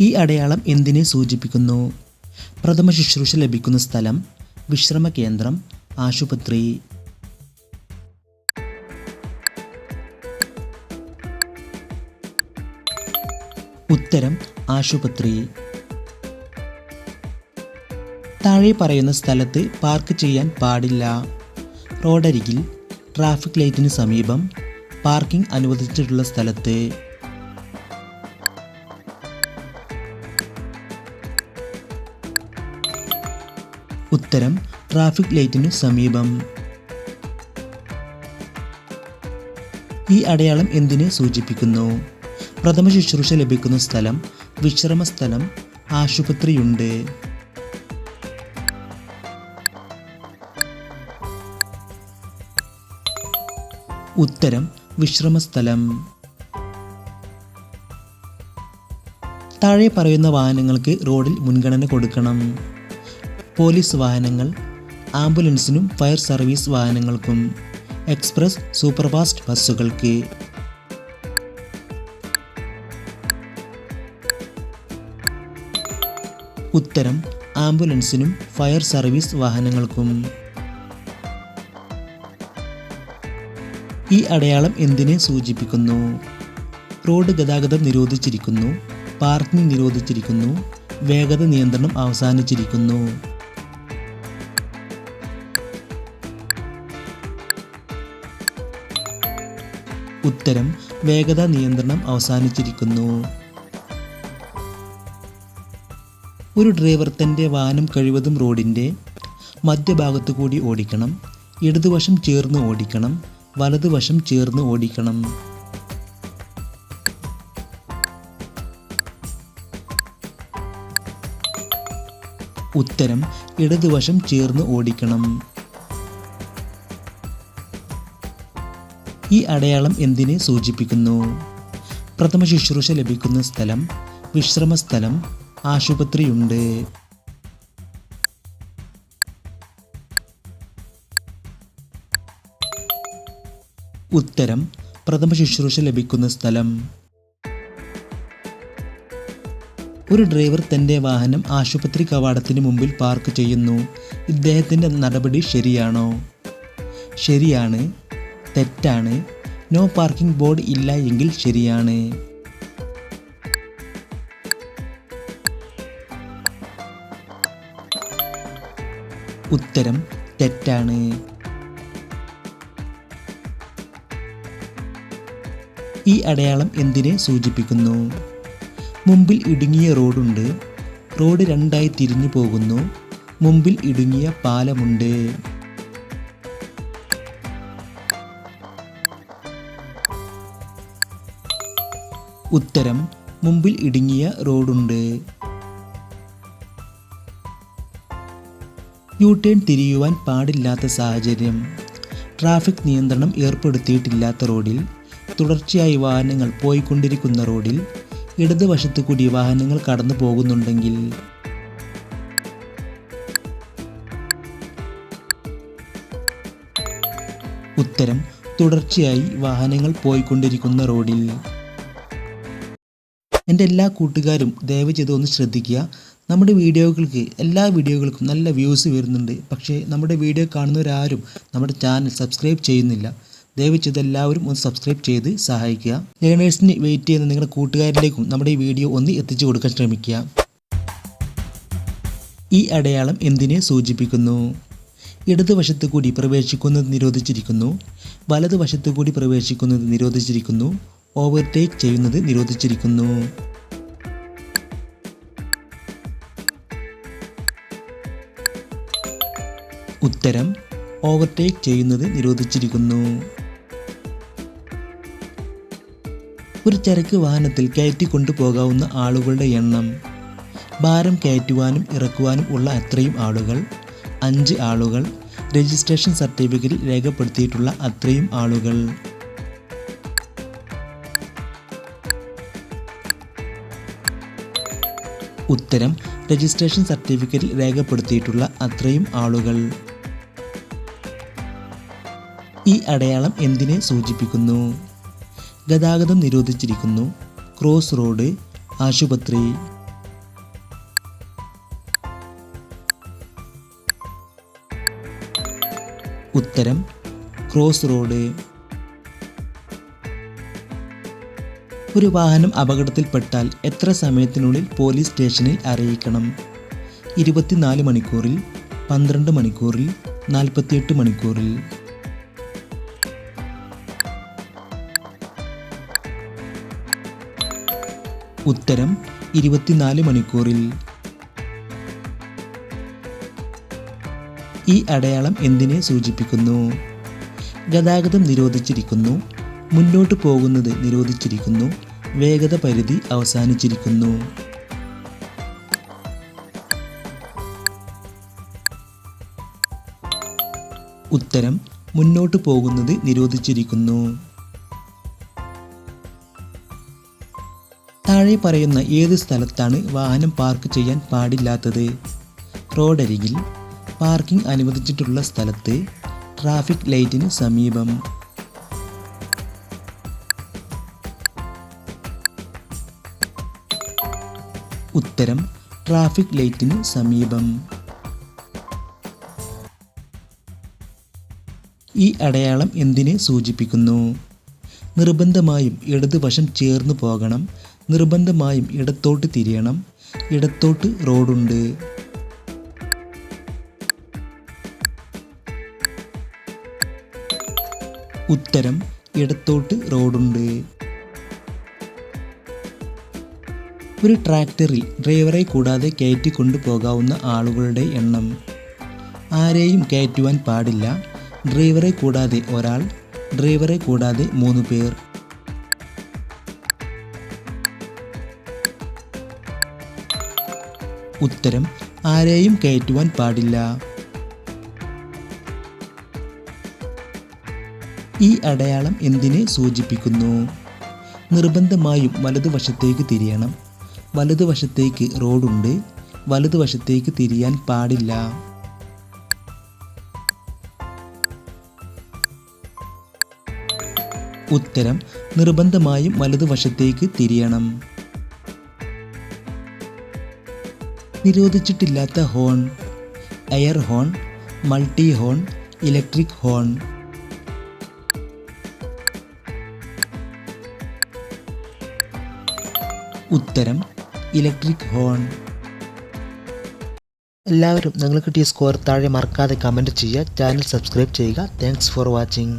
ഈ അടയാളം എന്തിനെ സൂചിപ്പിക്കുന്നു? പ്രഥമ ശുശ്രൂഷ ലഭിക്കുന്ന സ്ഥലം വിശ്രമ കേന്ദ്രം ആശുപത്രി. ഉത്തരം ആശുപത്രി. താഴെ പറയുന്ന സ്ഥലത്ത് പാർക്ക് ചെയ്യാൻ പാടില്ല. റോഡരികിൽ ട്രാഫിക് ലൈറ്റിന് സമീപം പാർക്കിംഗ് അനുവദിച്ചിട്ടുള്ള സ്ഥലത്ത്. ഉത്തരം ട്രാഫിക് ലൈറ്റിനു സമീപം. ഈ അടയാളം എന്തിനെ സൂചിപ്പിക്കുന്നു? പ്രഥമ ശുശ്രൂഷ ലഭിക്കുന്ന സ്ഥലം വിശ്രമ സ്ഥലം ആശുപത്രിയുണ്ട്. ഉത്തരം വിശ്രമസ്ഥലം താഴെ പറയുന്ന വാഹനങ്ങൾക്ക് റോഡിൽ മുൻഗണന കൊടുക്കണം. പോലീസ് വാഹനങ്ങൾ ആംബുലൻസിനും ഫയർ സർവീസ് വാഹനങ്ങൾക്കും എക്സ്പ്രസ് സൂപ്പർഫാസ്റ്റ് ബസ്സുകൾക്ക്. ഉത്തരം ആംബുലൻസിനും ഫയർ സർവീസ് വാഹനങ്ങൾക്കും. ഈ അടയാളം എന്തിനെ സൂചിപ്പിക്കുന്നു? റോഡ് ഗതാഗതം നിരോധിച്ചിരിക്കുന്നു പാർക്കിംഗ് നിരോധിച്ചിരിക്കുന്നു വേഗത നിയന്ത്രണം അവസാനിച്ചിരിക്കുന്നു. ഉത്തരം വേഗത നിയന്ത്രണം അവസാനിച്ചിരിക്കുന്നു. ഒരു ഡ്രൈവർ തന്റെ വാഹനം കഴിവതും റോഡിന്റെ മധ്യഭാഗത്തു കൂടി ഓടിക്കണം ഇടതുവശം ചേർന്ന് ഓടിക്കണം വലതുവശം ചേർന്ന് ഓടിക്കണം. ഉത്തരം ഇടതുവശം ചേർന്ന് ഓടിക്കണം. ഈ അടയാളം എന്തിനെ സൂചിപ്പിക്കുന്നു? പ്രഥമ ശുശ്രൂഷ ലഭിക്കുന്ന സ്ഥലം വിശ്രമ സ്ഥലം ആശുപത്രിയുണ്ട്. ഉത്തരം പ്രഥമ ശുശ്രൂഷ ലഭിക്കുന്ന സ്ഥലം. ഒരു ഡ്രൈവർ തന്റെ വാഹനം ആശുപത്രി കവാടത്തിന് മുമ്പിൽ പാർക്ക് ചെയ്യുന്നു. ഇദ്ദേഹത്തിന്റെ നടപടി ശരിയാണോ? ശരിയാണ് തെറ്റാണ്. നോ പാർക്കിംഗ് ബോർഡ് ഇല്ല എങ്കിൽ ശരിയാണ്. ഉത്തരം തെറ്റാണ്. ഈ അടയാളം എന്തിനെ സൂചിപ്പിക്കുന്നു? മുമ്പിൽ ഇടുങ്ങിയ റോഡുണ്ട്. റോഡ് രണ്ടായി തിരിഞ്ഞു പോകുന്നു. മുമ്പിൽ ഇടുങ്ങിയ പാലമുണ്ട്. ഉത്തരം മുമ്പിൽ ഇടുങ്ങിയ റോഡുണ്ട്. യു ടേൺ തിരിയുവാൻ പാടില്ലാത്ത സാഹചര്യം. ട്രാഫിക് നിയന്ത്രണം ഏർപ്പെടുത്തിയിട്ടില്ലാത്ത റോഡിൽ തുടർച്ചയായി വാഹനങ്ങൾ പോയിക്കൊണ്ടിരിക്കുന്ന റോഡിൽ ഇടതുവശത്തു കൂടി വാഹനങ്ങൾ കടന്നു പോകുന്നുണ്ടെങ്കിൽ. ഉത്തരം തുടർച്ചയായി വാഹനങ്ങൾ പോയിക്കൊണ്ടിരിക്കുന്ന റോഡിൽ. എന്റെ എല്ലാ കൂട്ടുകാരും ദയവ് ചെയ്ത് ഒന്ന് ശ്രദ്ധിക്കുക. നമ്മുടെ വീഡിയോകൾക്ക് എല്ലാ വീഡിയോകൾക്കും നല്ല വ്യൂസ് വരുന്നുണ്ട്. പക്ഷേ നമ്മുടെ വീഡിയോ കാണുന്നവരാരും നമ്മുടെ ചാനൽ സബ്സ്ക്രൈബ് ചെയ്യുന്നില്ല. ദയവ് ചെയ്ത് എല്ലാവരും ഒന്ന് സബ്സ്ക്രൈബ് ചെയ്ത് സഹായിക്കുക. ലേണേഴ്സിന് വെയിറ്റ് ചെയ്യുന്ന നിങ്ങളുടെ കൂട്ടുകാരിലേക്കും നമ്മുടെ ഈ വീഡിയോ ഒന്ന് എത്തിച്ചു കൊടുക്കാൻ ശ്രമിക്കുക. ഈ അടയാളം എന്തിനെ സൂചിപ്പിക്കുന്നു? ഇടതുവശത്ത് കൂടി പ്രവേശിക്കുന്നത് നിരോധിച്ചിരിക്കുന്നു. വലതുവശത്ത് കൂടി പ്രവേശിക്കുന്നത് നിരോധിച്ചിരിക്കുന്നു. ഓവർടേക്ക് ചെയ്യുന്നത് നിരോധിച്ചിരിക്കുന്നു. ഉത്തരം ഓവർടേക്ക് ചെയ്യുന്നത് നിരോധിച്ചിരിക്കുന്നു. ഒരു ചരക്ക് വാഹനത്തിൽ കയറ്റി കൊണ്ടുപോകാവുന്ന ആളുകളുടെ എണ്ണം. ഭാരം കയറ്റുവാനും ഇറക്കുവാനും ഉള്ള അത്രയും ആളുകൾ അഞ്ച് ആളുകൾ രജിസ്ട്രേഷൻ സർട്ടിഫിക്കറ്റിൽ രേഖപ്പെടുത്തിയിട്ടുള്ള അത്രയും ആളുകൾ. ഉത്തരം രജിസ്ട്രേഷൻ സർട്ടിഫിക്കറ്റിൽ രേഖപ്പെടുത്തിയിട്ടുള്ള അത്രയും ആളുകൾ. ഈ അടയാളം എന്തിനെ സൂചിപ്പിക്കുന്നു? ഗതാഗതം നിരോധിച്ചിരിക്കുന്നു. ക്രോസ് റോഡ് ആശുപത്രി. ഉത്തരം ക്രോസ് റോഡ്. ഒരു വാഹനം അപകടത്തിൽപ്പെട്ടാൽ എത്ര സമയത്തിനുള്ളിൽ പോലീസ് സ്റ്റേഷനിൽ അറിയിക്കണം? ഇരുപത്തിനാല് മണിക്കൂറിൽ പന്ത്രണ്ട് മണിക്കൂറിൽ നാൽപ്പത്തിയെട്ട് മണിക്കൂറിൽ. ഉത്തരം ഇരുപത്തിനാല് മണിക്കൂറിൽ. ഈ അടയാളം എന്തിനെ സൂചിപ്പിക്കുന്നു? ഗതാഗതം നിരോധിച്ചിരിക്കുന്നു മുന്നോട്ട് പോകുന്നത് നിരോധിച്ചിരിക്കുന്നു വേഗത പരിധി അവസാനിച്ചിരിക്കുന്നു. ഉത്തരം മുന്നോട്ട് പോകുന്നത് നിരോധിച്ചിരിക്കുന്നു. താഴെ പറയുന്ന ഏത് സ്ഥലത്താണ് വാഹനം പാർക്ക് ചെയ്യാൻ പാടില്ലാത്തത്? റോഡരികിൽ പാർക്കിംഗ് അനുവദിച്ചിട്ടുള്ള സ്ഥലത്ത് ട്രാഫിക് ലൈറ്റിന് സമീപം. ഉത്തരം ട്രാഫിക് ലൈറ്റിന് സമീപം. ഈ അടയാളം എന്തിനെ സൂചിപ്പിക്കുന്നു? നിർബന്ധമായും ഇടതുവശം ചേർന്ന് പോകണം. നിർബന്ധമായും ഇടത്തോട്ട് തിരിയണം. ഇടത്തോട്ട് റോഡുണ്ട്. ഉത്തരം ഇടത്തോട്ട് റോഡുണ്ട്. ഒരു ട്രാക്ടറിൽ ഡ്രൈവറെ കൂടാതെ കയറ്റി കൊണ്ടുപോകാവുന്ന ആളുകളുടെ എണ്ണം. ആരെയും കയറ്റുവാൻ പാടില്ല. ഡ്രൈവറെ കൂടാതെ ഒരാൾ ഡ്രൈവറെ കൂടാതെ മൂന്ന് പേർ. ഉത്തരം ആരെയും കയറ്റുവാൻ പാടില്ല. ഈ അടയാളം എന്തിനെ സൂചിപ്പിക്കുന്നു? നിർബന്ധമായും വലതുവശത്തേക്ക് തിരിയണം. വലതുവശത്തേക്ക് റോഡുണ്ട്. വലതുവശത്തേക്ക് തിരിയാൻ പാടില്ല. ഉത്തരം നിർബന്ധമായും വലതുവശത്തേക്ക് തിരിയണം. നിരോധിച്ചിട്ടില്ലാത്ത horn air horn multi horn electric horn ഉത്തരം ഇലക്ട്രിക് ഹോൺ. എല്ലാവരും നിങ്ങൾ കിട്ടിയ സ്കോർ താഴെ മറക്കാതെ കമന്റ് ചെയ്യുക. ചാനൽ സബ്സ്ക്രൈബ് ചെയ്യുക. Thanks for watching